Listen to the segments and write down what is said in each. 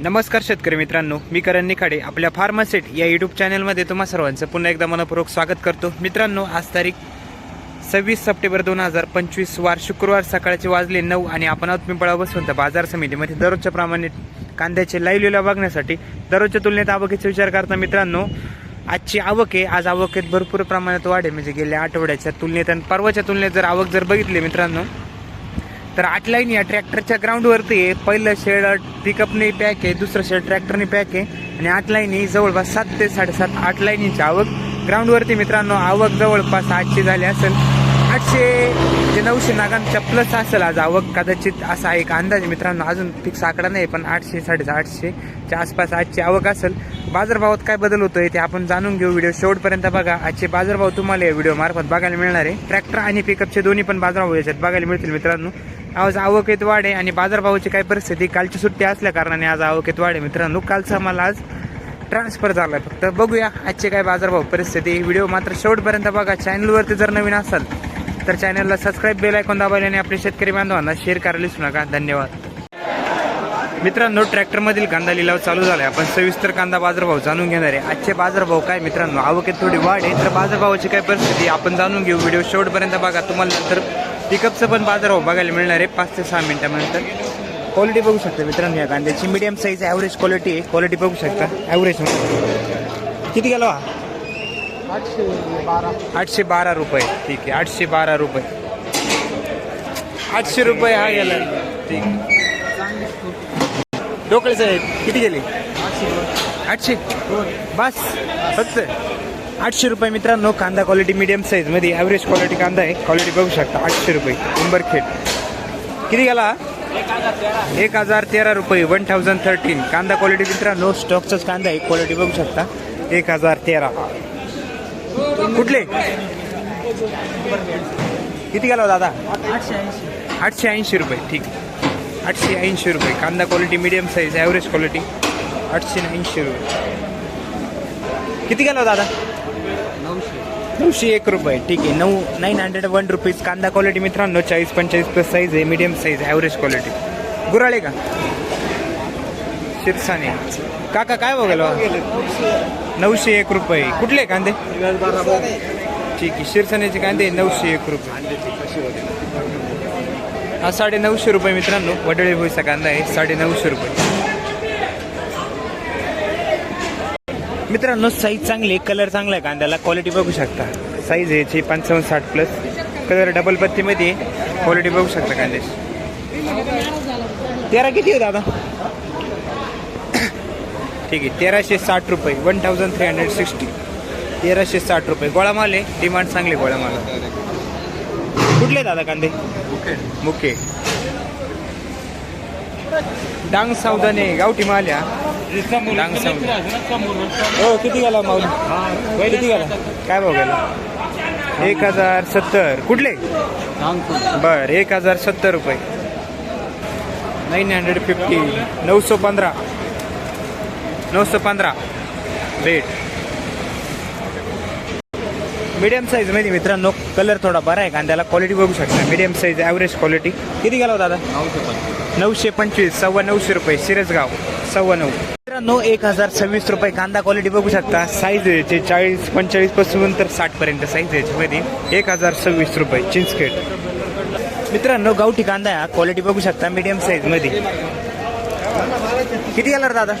नमस्कार शेतकरी मित्रांनो मी करण निखाडे आपल्या फार्मासेट या युट्यूब चॅनलमध्ये तुम्हा सर्वांचं पुन्हा एकदा मनपूर्वक स्वागत करतो. मित्रांनो आज तारीख सव्वीस सप्टेंबर दोन हजार पंचवीस वार शुक्रवार सकाळचे वाजले नऊ आणि आपण आहोत पिंपळा बसवंत बाजार समितीमध्ये. दररोजच्या प्रमाणे कांद्याचे लाईव्ह लिला बघण्यासाठी दररोजच्या तुलनेत आवकीचा विचार करता मित्रांनो आजची आवक आहे. आज आवकेत भरपूर प्रमाणात वाढ आहे. म्हणजे गेल्या आठवड्याच्या तुलनेत आणि परवाच्या तुलनेत जर आवक जर बघितली मित्रांनो तर आठ लाईन या ट्रॅक्टरच्या ग्राउंडवरती आहे. पहिलं शेड पिकअपने पॅक आहे दुसरं शेड ट्रॅक्टरने पॅक आहे. आणि आठ लाईनी जवळपास सात ते साडेसात आठ लाईनीची आवक. ग्राउंडवरती मित्रांनो आवक जवळपास आठशे झाली असेल. आठशे ते नऊशे नागांच्या प्लस असेल आज आवक. कदाचित असा एक अंदाज मित्रांनो अजून फिक्स आकडा नाही पण आठशे साडेआठशेच्या आसपास आजची आवक असेल. बाजारभावात काय बदल होतोय ते आपण जाणून घेऊ. व्हिडिओ शेवटपर्यंत बघा. आजचे बाजारभाव तुम्हाला या व्हिडिओ मार्फत बघायला मिळणार आहे. ट्रॅक्टर आणि पिकअपचे दोन्ही पण बाजारभाव याच्यात बघायला मिळतील मित्रांनो. आज आवकेत वाढ आहे आणि बाजारभावाची काय परिस्थिती? कालची सुट्टी असल्या कारणाने आज आवकेत वाढ आहे मित्रांनो. कालचा मला आज ट्रान्सफर झालाय. फक्त बघूया आजचे काय बाजारभाव परिस्थिती. व्हिडिओ मात्र शेवटपर्यंत बघा. चॅनलवरती जर नवीन असाल तर चॅनलला सबस्क्राईब बेल ऐकून दाबायला आणि आपल्या शेतकरी बांधवांना शेअर करायला विसरू नका. धन्यवाद. मित्रांनो ट्रॅक्टरमधील कांदा लिलाव चालू झालाय. आपण सविस्तर कांदा बाजारभाव जाणून घेणार आहे. आजचे बाजारभाव काय मित्रांनो? आवकेत थोडी वाढ. आहे तर बाजारभावाची काय परिस्थिती? आपण जाणून घेऊ. व्हिडिओ शेवटपर्यंत बघा. तुम्हाला नंतर पिकअपचं पण बाजारभाव हो, बघायला मिळणार आहे. पाच ते सहा मिनिटानंतर. क्वालिटी बघू शकता मित्रांनो या कांद्याची. मीडियम साईज ॲव्हरेज क्वालिटी आहे. क्वालिटी बघू शकता. ॲव्हरेज हो. किती गेलो हा? आठशे बारा आठशे बारा रुपये. ठीक आहे आठशे बारा रुपये. आठशे रुपये हा गेला. ठीक. डोकळे साहेब किती गेले? आठशे. बस. फक्त. आठशे रुपये मित्रांनो कांदा क्वालिटी मिडियम साईजमध्ये ॲव्हरेज क्वालिटी कांदा आहे. क्वालिटी बघू शकता आठशे रुपये. उंबरखेड किती गेला? एक हजार तेरा रुपये वन थाउजंड थर्टीन कांदा क्वालिटी मित्रांनो स्टॉकचाच कांदा आहे. क्वालिटी बघू शकता. एक हजार तेरा. कुठले? किती गेला हो दादा? आठशे ऐंशी आठशे ऐंशी रुपये. ठीक. आठशे ऐंशी रुपये. कांदा quality medium size average quality आठशे ऐंशी रुपये. किती गेला हो दादा? नऊशे नऊशे एक रुपये. ठीक आहे. नऊ नाईन हंड्रेड वन रुपीज कांदा क्वालिटी मित्रांनो चाळीस पंचेचाळीस प्लस साईज आहे. Medium size average quality Gurale का? शिरसाने काका काय बघायला नऊशे एक रुपये. कुठले कांदे? ठीक आहे. शिरसाण्याचे कांदे नऊशे एक रुपये. हा साडे नऊशे रुपये मित्रांनो. वडळे भुईचा कांदा आहे. साडे नऊशे रुपये. मित्रांनो साईज चांगली आहे कलर चांगला आहे कांद्याला. क्वालिटी बघू शकता. साईज आहे याची पंचावन्न साठ प्लस कलर डबल पत्तीमध्ये क्वालिटी बघू शकता कांद्याची तेरा किती आहे दादा? ठीक आहे तेराशे साठ रुपये one thousand three hundred sixty तेराशे साठ रुपये. गोळा माल आहे डिमांड चांगली गोळा माल कुठले दादा कांदे? मुके. डांग सावधाने गावठी माल या डांग हो किती गेला माऊली? किती गेला? काय भाव गेला? एक हजार सत्तर. कुठले? बर एक हजार सत्तर रुपये. नाईन हंड्रेड फिफ्टी नऊ सौ पंधरा. नऊ सौ पंधरा. रेट मीडियम साईजमध्ये मित्रांनो कलर थोडा बरा आहे कांद्याला क्वालिटी बघू शकता. मीडियम साईज ॲव्हरेज क्वालिटी किती गेला हो दादा? नऊशे नऊशे पंचवीस सव्वा नऊशे रुपये सिरसगाव सव्वा नऊ. मित्रांनो एक हजार सव्वीस रुपये कांदा क्वालिटी बघू शकता. साईज याचे चाळीस पंचेचाळीसपासून तर साठ पर्यंत साईज याच्यामध्ये एक हजार सव्वीस रुपये चिंचखेड मित्रांनो गावठी कांदा आहे क्वालिटी बघू शकता मीडियम साईजमध्ये. किती गेला दादा?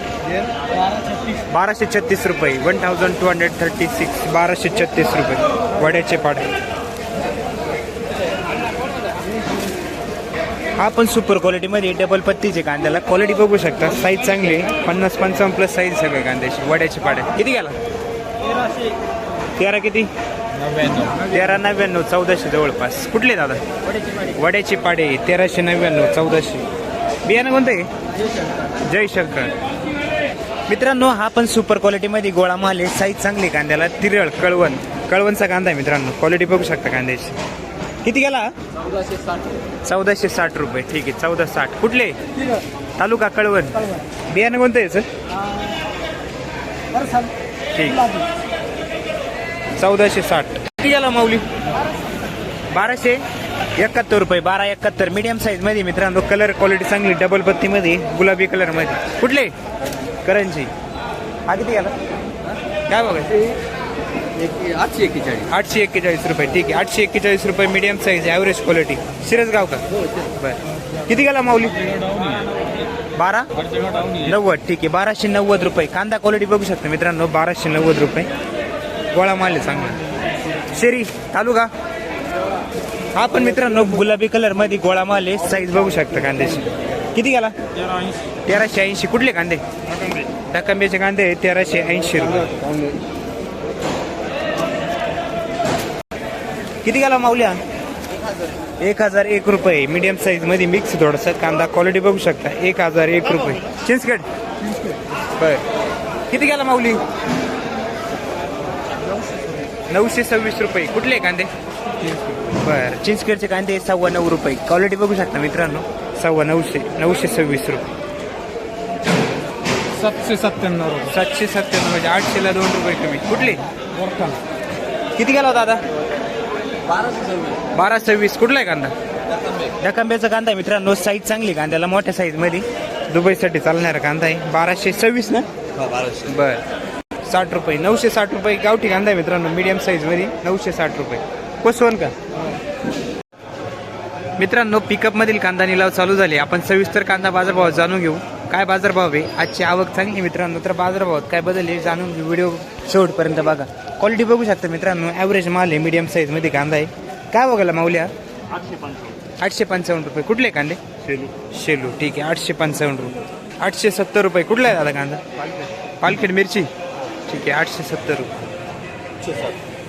बाराशे छत्तीस रुपये. One thousand two hundred thirty six बाराशे छत्तीस रुपये. वड्याचे पाडे. हा पण सुपर क्वालिटीमध्ये डबल पत्तीचे कांद्याला क्वालिटी बघू शकता. साईज चांगली पन्नास पंचावन्न प्लस साईज सगळे कांद्याची. वड्याचे पाडे. किती गेला? तेरा किती? नव्याण्णव. तेरा नव्याण्णव चौदाशे जवळपास. कुठले दादा? वड्याचे पाडे. तेराशे नव्याण्णव चौदाशे. बियाणं कोणतं आहे? जयशंकर. मित्रांनो हा पण सुपर क्वालिटीमध्ये गोळा माल आहे. साईज चांगली कांद्याला. तिरळ कळवण. कळवणचा कांदा आहे मित्रांनो. क्वालिटी बघू शकता कांद्याची. किती गेला? चौदाशे साठ चौदाशे साठ रुपये. ठीक आहे चौदा साठ. कुठले? तालुका कळवण. बियाणं कोणतं आहे सर ठीक. चौदाशे साठ. किती गेला माऊली? बाराशे? एकाहत्तर रुपये. बारा एकाहत्तर. मीडियम साईजमध्ये मित्रांनो कलर क्वालिटी चांगली डबल पत्ती मध्ये गुलाबी कलरमध्ये. कुठले? करंजी. हा किती गेला? काय बघा आठशे एक्केचाळीस. आठशे एक्केचाळीस रुपये. ठीक आहे. आठशे एक्केचाळीस रुपये medium size average quality Shirasgaon का बरं. किती गेला माऊली? बारा? नव्वद. ठीक आहे. बाराशे नव्वद रुपये. कांदा क्वालिटी बघू शकता मित्रांनो. बाराशे नव्वद रुपये. गोळा माल चांगला. शेरी चालू का हा पण मित्रांनो गुलाबी कलरमध्ये गोळा माल आहे. साईज बघू शकता कांद्याची. किती गेला? तेराशे ऐंशी. कुठले कांदे? टाकांब्याचे कांदे तेराशे ऐंशी रुपये. किती गेला माऊल्या? एक हजार एक रुपये. मीडियम साईजमध्ये मिक्स थोडासा. कांदा क्वालिटी बघू शकता. एक हजार एक रुपये. चिंचखेड बर. किती गेला माऊली? नऊशे सव्वीस रुपये. कुठले कांदे? बर. चिंचखेडचे कांदे सव्वा नऊ रुपये. क्वालिटी बघू शकता मित्रांनो. सव्वा नऊशे नऊशे सव्वीस रुपये. सातशे सत्त्याण्णव रुपये. सातशे सत्त्याण्णव म्हणजे आठशेला दोन रुपये कमी. कुठले? किती गेला होता दादा बारा सव्वीस. कुठला आहे कांदा? डकांब्याचा कांदा आहे मित्रांनो. साईज चांगली कांद्याला मोठ्या साईजमध्ये. दुबईसाठी चालणारा कांदा आहे. बाराशे सव्वीस ना? बाराशे. बर. साठ रुपये. नऊशे साठ रुपये गावठी कांदा आहे मित्रांनो मीडियम साईजमध्ये. नऊशे साठ रुपये. कोसवन का? मित्रांनो पिकअप मधील कांदा निलाव चालू झाले. आपण सविस्तर कांदा बाजारभाव जाणून घेऊ. काय बाजारभाव आहे? आजची आवक चांगली मित्रांनो तर बाजारभावात काय बदल आहे जाणून घेऊ. व्हिडिओ शेवटपर्यंत बघा. क्वालिटी बघू शकता मित्रांनो ॲव्हरेज माल आहे मीडियम साईजमध्ये कांदा आहे. काय बघायला माऊल्या? आठशे पंचावन्न आठशे पंचावन्न रुपये. कुठले कांदे? शेलू. ठीक आहे आठशे पंचावन्न रुपये. आठशे सत्तर रुपये. कुठला आहे दादा कांदा? पालखेड. मिरची? ठीक आहे आठशे सत्तर रुपये.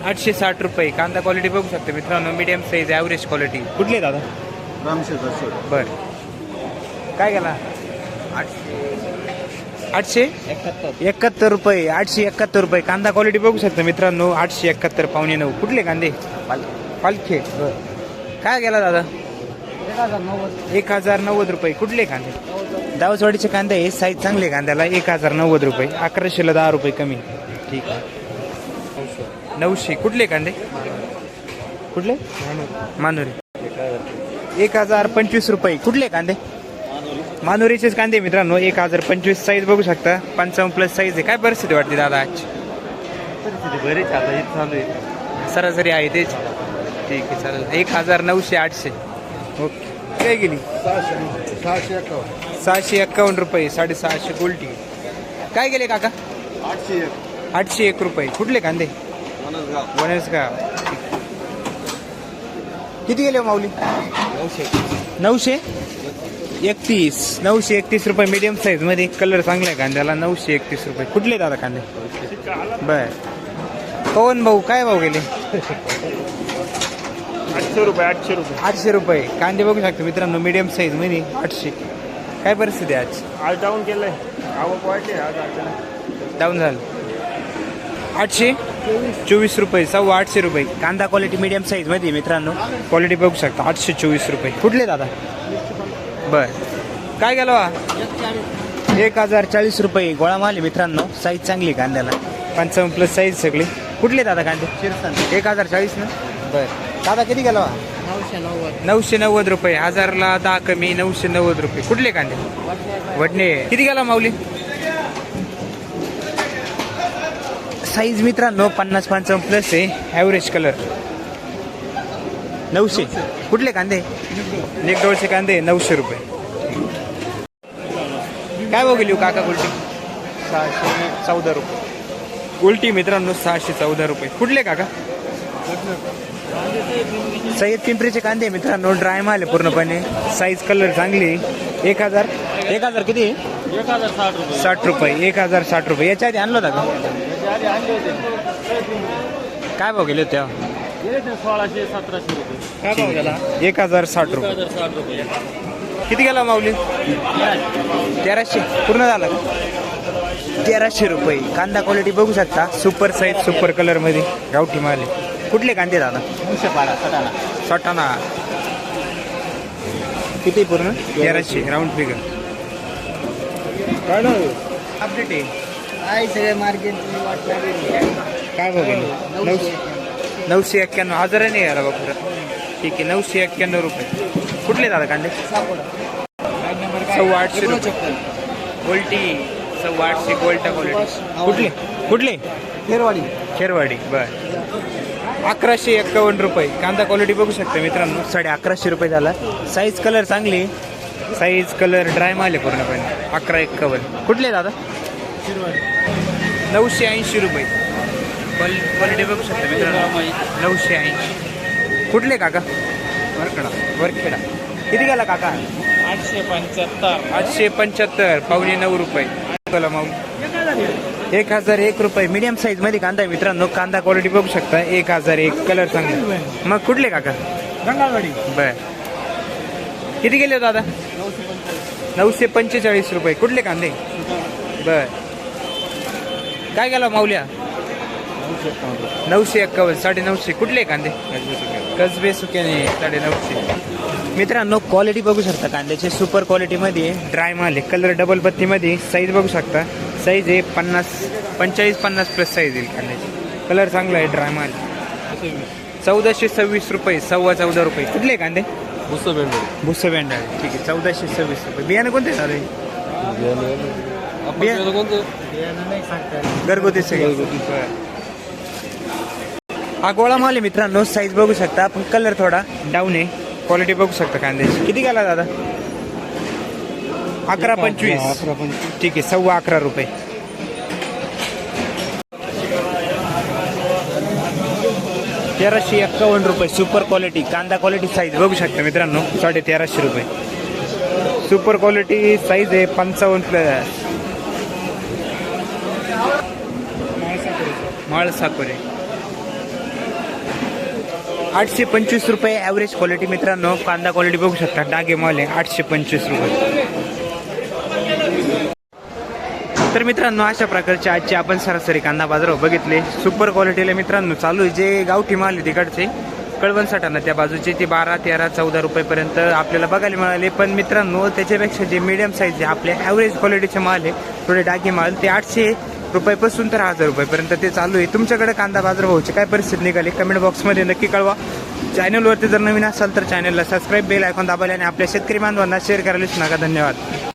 आठशे साठ. रुपये. कांदा क्वालिटी बघू शकता मित्रांनो मीडियम साईज ॲव्हरेज क्वालिटी कुठले दादा? रामशे बर. काय गेला आठशे? एकाहत्तर रुपये. आठशे एकाहत्तर रुपये. कांदा क्वालिटी बघू शकता मित्रांनो. आठशे एकाहत्तर पावणे नऊ. कुठले कांदे? पालखे. काय गेला दादा? एक हजार नव्वद रुपये. कुठले कांदे? दावचवाडीचे कांदे आहे साईज चांगले कांद्याला एक हजार नव्वद रुपये. अकराशेला दहा रुपये कमी. ठीक आहे. नऊशे. कुठले कांदे? कुठले? मानुरी. एक हजार पंचवीस रुपये. कुठले कांदे? मानुरीचेच कांदे मित्रांनो एक हजार पंचवीस साईज बघू शकता. पंचावन्न प्लस साईज आहे. काय परिस्थिती वाटते दादा आजची? बरेच आता हे चालू आहे. सरासरी आहे तेच. ठीक आहे चालेल. एक हजार नऊशे आठशे. ओके. काय गेली? सहाशे सहाशे एकावन्न सहाशे एक्कावन्न रुपये साडेसहाशे गोल्टी काय गेले काका? आठशे एक आठशे एक रुपये. कुठले कांदे? वनसगाव. किती गेले हो माऊली? नऊशे. नऊशे? एकतीस. नऊशे एकतीस रुपये मीडियम साईजमध्ये. कलर चांगला आहे कांद्याला. नऊशे एकतीस रुपये. कुठले दादा कांदे? बर. पवन भाऊ काय भाऊ गेले? आठशे रुपये आठशे रुपये. आठशे रुपये. कांदे बघू शकतो मित्रांनो मीडियम साईजमध्ये आठशे. काय परिस्थिती आहे आज? आज डाऊन केलंय. आवक वाढली आज अचानक. डाऊन झालं. आठशे? चोवीस रुपये. सव्वा आठशे रुपये. कांदा क्वालिटी मीडियम साईजमध्ये मित्रांनो. क्वालिटी बघू शकता. आठशे चोवीस रुपये. कुठले दादा? बर. काय गेलो? एक हजार चाळीस रुपये गोळा माल आहे मित्रांनो. साईज चांगली आहे कांद्याला. पंचावन्न प्लस साईज सगळे. कुठले दादा कांदे? शिरसन एक हजार चाळीस ना? बर. दादा किती गेला? नऊशे नव्वद. नऊशे नव्वद रुपये. हजारला दहा कमी नऊशे नव्वद रुपये. कुठले कांदे? वडणे. किती गेला माऊली? साईज मित्रांनो पन्नास पंचावन्न प्लस आहे. ॲव्हरेज कलर नऊशे. कुठले कांदे? नेकडोळचे कांदे नऊशे रुपये. काय बघू काका गुलटी? सहाशे चौदा रुपये. गुलटी मित्रांनो सहाशे चौदा रुपये. कुठले काका? सय्यद पिंपरीचे कांदे मित्रांनो ड्राय माल आहे पूर्णपणे. साईज कलर चांगली. आहे. एक हजार. एक हजार किती? एक साठ रुपये. साठ रुपये. एक हजार साठ रुपये. याच्या आधी आणलं होता का? काय भाव गेले होते? सोळाशे सतराशे रुपये काय भाव गेला एक हजार साठ रुपये. हजार साठ रुपये किती गेला माऊली? तेराशे. पूर्ण झालं का? तेराशे रुपये. कांदा क्वालिटी बघू शकता. सुपर साईज सुपर कलरमध्ये. गावठी माल आहे. कुठले कांदे दादा? बारा सटाणा. सटाणा किती पूर्ण? तेराशे. राऊंड फिगर काय अपडेट आहे. काय सगळे मार्केट काय भाव गेले नऊशे. नऊशे एक्क्याण्णव हजाराने यायला बघ खरं ठीक आहे नऊशे एक्क्याण्णव रुपये कुठले दादा कांदे सव्वा आठशे रुपये गोल्टी सव्वा आठशे गोल्टा क्वालिटी कुठले कुठले खेरवाडी खेरवाडी बर अकराशे एक्कावन्न रुपये कांदा क्वालिटी बघू शकता मित्रांनो साडे अकराशे रुपये झाला साईज कलर चांगली साईज कलर ड्राय माल आहे पूर्णपणे अकरा एक्कावन्न कुठले दादा नऊशे ऐंशी रुपये क्वाल क्वालिटी बघू शकता मित्रांनो. नऊशे ऐंशी. कुठले काका? वरकडा वरखेडा. किती गेला काका? आठशे पंच्याहत्तर. आठशे पंच्याहत्तर. पावणे नऊ रुपये. मग. एक हजार एक रुपये. मीडियम साईजमध्ये कांदा आहे मित्रांनो. कांदा क्वालिटी बघू शकता. एक हजार एक. कलर चांगले मग कुठले काका? गंगावाडी. बर. किती गेले दादा? नऊशे पंचेचाळीस रुपये. कुठले कांदे? बर. काय गेला माऊल्या? नऊशे एक्कावन्न साडे नऊशे. कुठले कांदे? कसबे सुक्याने साडे नऊशे. मित्रांनो क्वालिटी बघू शकता कांद्याची. सुपर क्वालिटीमध्ये ड्राय माल आहे. Colour double पत्तीमध्ये. साईज बघू शकता. साईज आहे पन्नास पंचेचाळीस पन्नास प्लस साईज येईल कांद्याची. कलर चांगला आहे ड्राय माल. चौदाशे सव्वीस रुपये सव्वा चौदा रुपये. कुठले कांदे? भुसं बेंडोळी भुस्से भेंडाळ ठीक आहे चौदाशे सव्वीस रुपये. बियाणं कोणते? झाले बिया- कोणतं? घरगुती सगळे. हा गोळा माल आहे मित्रांनो. साईज बघू शकता. पण कलर थोडा डाऊन आहे. क्वालिटी बघू शकता कांद्याची. किती गेला दादा? अकरा पंचवीस. अकरा पंचवीस. ठीक आहे सव्वा अकरा रुपये. तेराशे एक्कावन्न रुपये. सुपर क्वालिटी कांदा क्वालिटी साईज बघू शकता मित्रांनो. साडे तेराशे रुपये. सुपर क्वालिटी साईज आहे पंचावन्न प्लस माळ साकोरे आठशे पंचवीस रुपये ॲव्हरेज क्वालिटी मित्रांनो. कांदा क्वालिटी बघू शकता. डागे माल आहे आठशे पंचवीस रुपये. तर मित्रांनो अशा प्रकारचे आजचे आपण सरासरी कांदा बाजार बघितले. सुपर क्वालिटीला मित्रांनो चालू आहे. जे गावठी माल आहे तिकडचे कळवण साठाना त्या बाजूचे ते बारा तेरा चौदा रुपयेपर्यंत आपल्याला बघायला मिळाले. पण मित्रांनो त्याच्यापेक्षा जे मिडियम साईज आहे आपले ॲव्हरेज क्वालिटीचे माल आहे थोडे डागे माल ते आठशे रुपयापासून तर हजार रुपयेपर्यंत ते चालू आहे. तुमच्याकडे कांदा बाजार भाऊची काय परिस्थिती निघाली? कमेंट बॉक्समध्ये नक्की कळवा. चॅनलवरती जर नवीन असाल तर चॅनलला सबस्क्राईब बेल ऐकून दाबायला आणि आपल्या शेतकरी बांधवांना शेअर करायलाच नका. धन्यवाद.